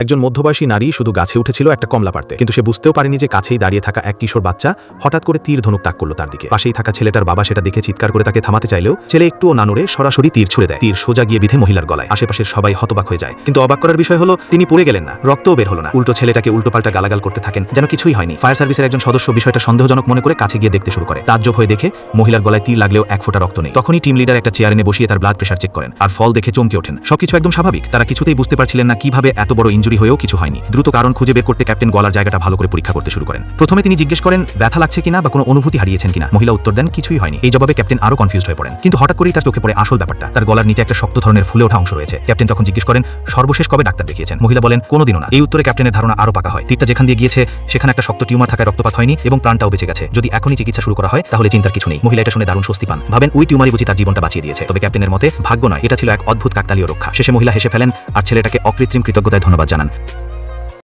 একজন মধ্যবয়সী নারী শুধু গাছে উঠেছিল একটা কমলা পারতে কিন্তু সে বুঝতেও পারেনি যে কাছেই দাঁড়িয়ে থাকা এক কিশোর বাচ্চা হঠাৎ করে তীর ধনুক তাক করল তার দিকে। পাশেই থাকা ছেলেটার বাবা সেটা দেখে চিৎকার করে তাকে থামাতে চাইলেও ছেলে একটুও না নড়ে সরাসরি তীর ছুড়ে দেয়। তীর সোজা গিয়ে বিধে মহিলার গলায়। আশেপাশের সবাই হতবাক হয়ে যায়। কিন্তু অবাক করার বিষয় হলো, তিনি পড়ে গেলেন না। রক্তও বের হলো না। উল্টো ছেলেটাকে উল্টোপাল্টা গালাগাল করতে থাকেন, যেন কিছুই হয়নি। ফায়ার সার্ভিসের একজন সদস্য বিষয়টা সন্দেহজনক মনে করে কাছে গিয়ে দেখতে শুরু করে। তাজ্জব হয়ে দেখে মহিলার গলায় তীর লাগলেও এক ফোঁটা রক্ত নেই। তখনই টিম লিডার একটা চেয়ার এনে বসিয়ে তার ব্লাড প্রেশার চেক করেন। আর ফল দেখে চমকে ওঠেন। সবকিছু একদম স্বাভাবিক। তারা কিছুতেই বুঝতে পারছিলেন না কীভাবে এত বড় ইঞ্জুরি হয়েও কিছু হয়নি। দ্রুত কারণ খুঁজে বের করতে ক্যাপ্টেন গলার জায়গাটা ভালো করে পরীক্ষা করতে শুরু করেন। প্রথমে তিনি জিজ্ঞেস করেন, ব্যথা লাগছে কিনা বা কোনো অনুভূতি হারিয়েছেন কিনা? মহিলা উত্তর দেন, কিছুই হয়নি। এই জবাবে ক্যাপ্টেন আরও কনফিউজ হয়ে পড়েন। কিন্তু হঠাৎ করেই তার চোখে পড়ে আসল ব্যাপারটা। তার গলার নিচে একটা শক্ত ধরনের ফুলে ওঠা অংশ রয়েছে। ক্যাপ্টেন তখন জিজ্ঞেস করেন, সর্বশেষ কবে ডাক্তার দেখিয়েছেন? মহিলা বলেন, কোনোদিনও না। এই উত্তরে ক্যাপ্টেনের ধারণা আরও পাকা হয়। তীরটা যেখান দিয়ে গিয়েছে, সেখানে একটা শক্ত টিউমার থাকায় রক্তপাত হয়নি এবং প্রাণটাও বেঁচে গেছে। যদি এখনই চিকিৎসা শুরু করা হয়, তাহলে চিন্তার কিছু নেই। মহিলা এটা শুনে দারুণ স্বস্তি পান। ভাবেন, ওই টিউমারই বুঝি তার জীবনটা বাঁচিয়ে দিয়েছে। তবে ক্যাপ্টেনের মতে, ভাগ্য নয়। এটা ছিল এক অদ্ভুত কাকতালীয় রক্ষা। শেষে মহিলা হেসে ফেলেন, আর ছেলেটাকে অকৃত্রিম কৃতজ্ঞতায় ধন্যবাদ জানান lernen.